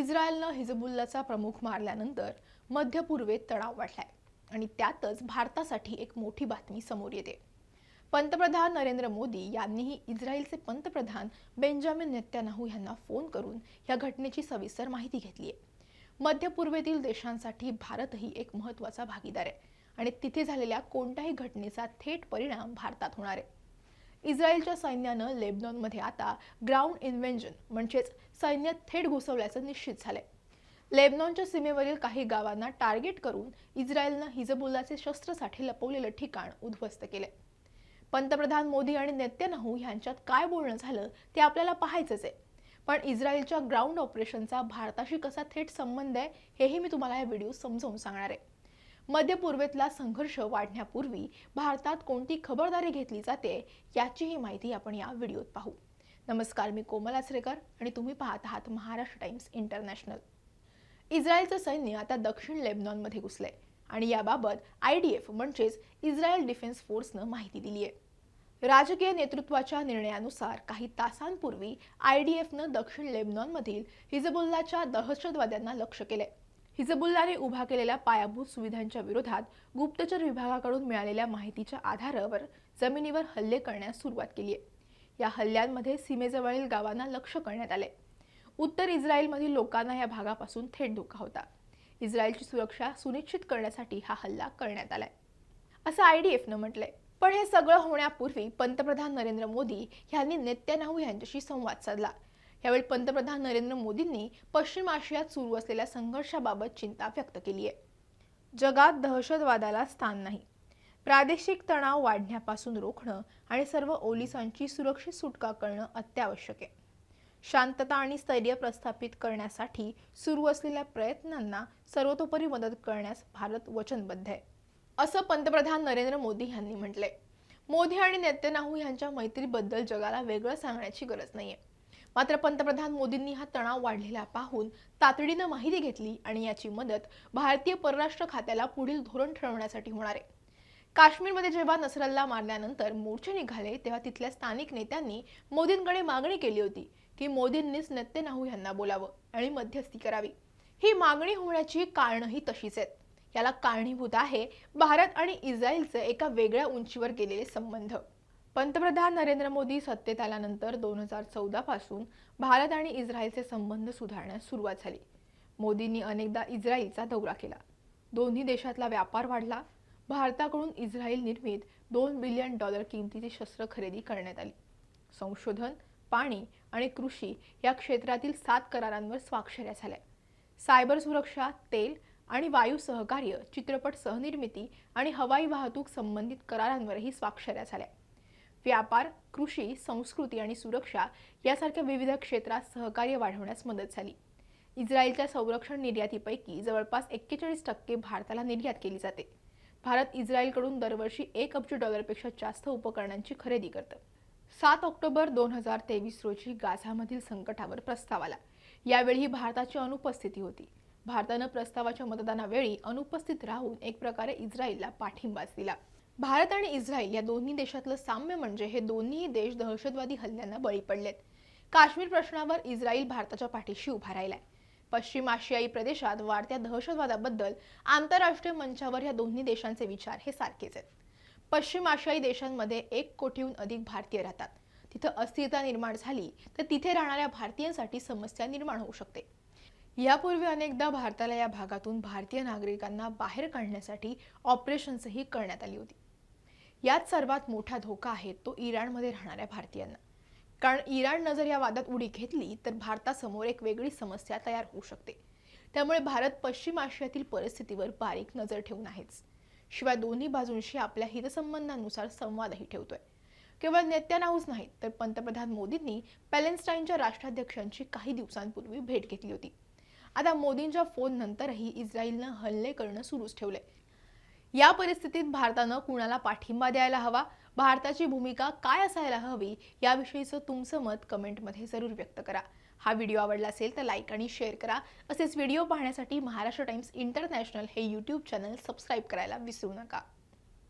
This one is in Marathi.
इस्रायलनं हिजबुल्लाचा प्रमुख मारल्यानंतर मध्य पूर्वेत तणाव वाढलाय आणि त्यातच भारतासाठी एक मोठी बातमी समोर येते. पंतप्रधान नरेंद्र मोदी यांनीही इस्रायलचे पंतप्रधान बेंजामिन नेत्यानाहू यांना फोन करून या घटनेची सविस्तर माहिती घेतली आहे. मध्य पूर्वेतील देशांसाठी भारतही एक महत्त्वाचा भागीदार आहे आणि तिथे झालेल्या कोणत्याही घटनेचा थेट परिणाम भारतात होणार आहे. इस्रायलच्या सैन्यानं लेबनॉनमध्ये आता ग्राउंड इन्व्हेंजन म्हणजेच सैन्य थेट घुसवल्याचं निश्चित झालंय. लेबनॉनच्या सीमेवरील काही गावांना टार्गेट करून इस्रायलनं हिजबुल्लाचे शस्त्रसाठे लपवलेलं ठिकाण उद्ध्वस्त केले पंतप्रधान मोदी आणि नेत्यानहू यांच्यात काय बोलणं झालं ते आपल्याला पाहायचंच आहे. पण इस्रायलच्या ग्राउंड ऑपरेशनचा भारताशी कसा थेट संबंध आहे हेही मी तुम्हाला या व्हिडिओ समजावून सांगणार आहे. मध्य पूर्वेतला संघर्ष वाढण्यापूर्वी भारतात कोणती खबरदारी घेतली जाते याचीही माहिती आपण या व्हिडिओत पाहू. नमस्कार मी कोमल आचरेकर आणि तुम्ही पाहत आहात महाराष्ट्र टाइम्स इंटरनॅशनल. इस्रायलचं सैन्य आता दक्षिण लेबनॉनमध्ये घुसलंय आणि याबाबत आय डी एफ म्हणजेच इस्रायल डिफेन्स फोर्सनं माहिती दिली आहे राजकीय नेतृत्वाच्या निर्णयानुसार काही तासांपूर्वी आय डी एफनं दक्षिण लेबनॉनमधील हिजबुल्लाच्या दहशतवाद्यांना लक्ष केलंय. हिजबुल्लाने उभा केलेल्या पायाभूत सुविधांच्या विरोधात गुप्तचर विभागाकडून मिळालेल्या माहितीच्या आधारावर जमिनीवर हल्ले करण्यास सुरुवात केली आहे. या हल्ल्यांमध्ये सीमेजवळील गावांना लक्ष करण्यात आले उत्तर इस्रायलमधील लोकांना या भागापासून थेट धोका होता. इस्रायलची सुरक्षा सुनिश्चित करण्यासाठी हा हल्ला करण्यात आलाय. असं आय डी एफनं म्हटलंय. पण हे सगळं होण्यापूर्वी पंतप्रधान नरेंद्र मोदी यांनी नेत्यानाहू यांच्याशी संवाद साधला. यावेळी पंतप्रधान नरेंद्र मोदींनी पश्चिम आशियात सुरू असलेल्या संघर्षाबाबत चिंता व्यक्त केली आहे. जगात दहशतवादाला स्थान नाही. प्रादेशिक तणाव वाढण्यापासून रोखणं आणि सर्व ओलिसांची सुरक्षित सुटका करणं अत्यावश्यक आहे. शांतता आणि स्थैर्य प्रस्थापित करण्यासाठी सुरू असलेल्या प्रयत्नांना सर्वतोपरी मदत करण्यास भारत वचनबद्ध आहे असं पंतप्रधान नरेंद्र मोदी यांनी म्हटलंय. मोदी आणि नेत्यानाहू यांच्या मैत्रीबद्दल जगाला वेगळं सांगण्याची गरज नाहीये. मात्र पंतप्रधान मोदींनी हा तणाव वाढलेला पाहून तातडीनं माहिती घेतली आणि याची मदत भारतीय परराष्ट्र खात्याला पुढील धोरण ठरवण्यासाठी होणार आहे. काश्मीरमध्ये जेव्हा नसरल्ला मारल्यानंतर मोर्चे निघाले तेव्हा तिथल्या स्थानिक नेत्यांनी मोदींकडे मागणी केली होती की मोदींनीच नेत्यानाहू यांना बोलावं आणि मध्यस्थी करावी. ही मागणी होण्याची कारणंही तशीच आहेत. याला कारणीभूत आहे भारत आणि इस्रायलचे एका वेगळ्या उंचीवर गेलेले संबंध. पंतप्रधान नरेंद्र मोदी सत्तेत आल्यानंतर दोन हजार चौदापासून भारत आणि इस्रायलचे संबंध सुधारण्यास सुरुवात झाली. मोदींनी अनेकदा इस्रायलचा दौरा केला. दोन्ही देशातला व्यापार वाढला. भारताकडून इस्रायल निर्मित दोन बिलियन डॉलर किमतीची शस्त्र खरेदी करण्यात आली. संशोधन पाणी आणि कृषी या क्षेत्रातील सात करारांवर स्वाक्षऱ्या झाल्या. सायबर सुरक्षा तेल आणि वायू सहकार्य चित्रपट सहनिर्मिती आणि हवाई वाहतूक संबंधित करारांवरही स्वाक्षऱ्या झाल्या. व्यापार कृषी संस्कृती आणि सुरक्षा यासारख्या विविध क्षेत्रात सहकार्य वाढवण्यास मदत झाली. इस्रायलच्या संरक्षण निर्यातीपैकी जवळपास एक्केचाळीस टक्के भारताला निर्यात केली जाते. भारत इस्रायलकडून दरवर्षी एक अब्ज डॉलरपेक्षा जास्त उपकरणांची खरेदी करतं. सात ऑक्टोबर दोन हजार तेवीस रोजी गाझामधील संकटावर प्रस्ताव आला. यावेळी भारताची अनुपस्थिती होती. भारतानं प्रस्तावाच्या मतदानावेळी अनुपस्थित राहून एक प्रकारे इस्रायलला पाठिंबाच दिला. भारत आणि इस्रायल या दोन्ही देशातलं साम्य म्हणजे हे दोन्ही देश दहशतवादी हल्ल्यांना बळी पडलेत. काश्मीर प्रश्नावर इस्रायल भारताच्या पाठीशी उभा राहिलाय. पश्चिम आशियाई प्रदेशात वाढत्या दहशतवादाबद्दल आंतरराष्ट्रीय मंचावर या दोन्ही देशांचे विचार हे सारखेच आहेत. पश्चिम आशियाई देशांमध्ये एक कोटीहून अधिक भारतीय राहतात. तिथं अस्थिरता निर्माण झाली तर तिथे राहणाऱ्या भारतीयांसाठी समस्या निर्माण होऊ शकते. यापूर्वी अनेकदा भारताला या भागातून भारतीय नागरिकांना बाहेर काढण्यासाठी ऑपरेशन्सही करण्यात आली होती. यात सर्वात मोठा धोका आहे तो इराणमध्ये राहणाऱ्या भारतीयांना. कारण इराणनं जर या वादात उडी घेतली तर भारतासमोर एक वेगळी समस्या तयार होऊ शकते. त्यामुळे भारत पश्चिम आशियातील परिस्थितीवर बारीक नजर ठेवून आहेच. शिवाय दोन्ही बाजूंशी आपल्या हितसंबंधांनुसार संवादही ठेवतोय. केवळ नेत्यानाहूच नाहीत तर पंतप्रधान मोदींनी पॅलेस्टाईनच्या राष्ट्राध्यक्षांची काही दिवसांपूर्वी भेट घेतली होती. आता मोदींच्या फोन नंतरही इस्रायलनं हल्ले करणं सुरूच ठेवलंय. या परिस्थितीत भारतानं कुणाला पाठिंबा द्यायला हवा? भारताची भूमिका काय असायला हवी? याविषयीचं तुमचं मत कमेंटमध्ये जरूर व्यक्त करा. हा व्हिडिओ आवडला असेल तर लाईक आणि शेअर करा. असेच व्हिडिओ पाहण्यासाठी महाराष्ट्र टाइम्स इंटरनॅशनल हे यूट्यूब चॅनल सबस्क्राईब करायला विसरू नका.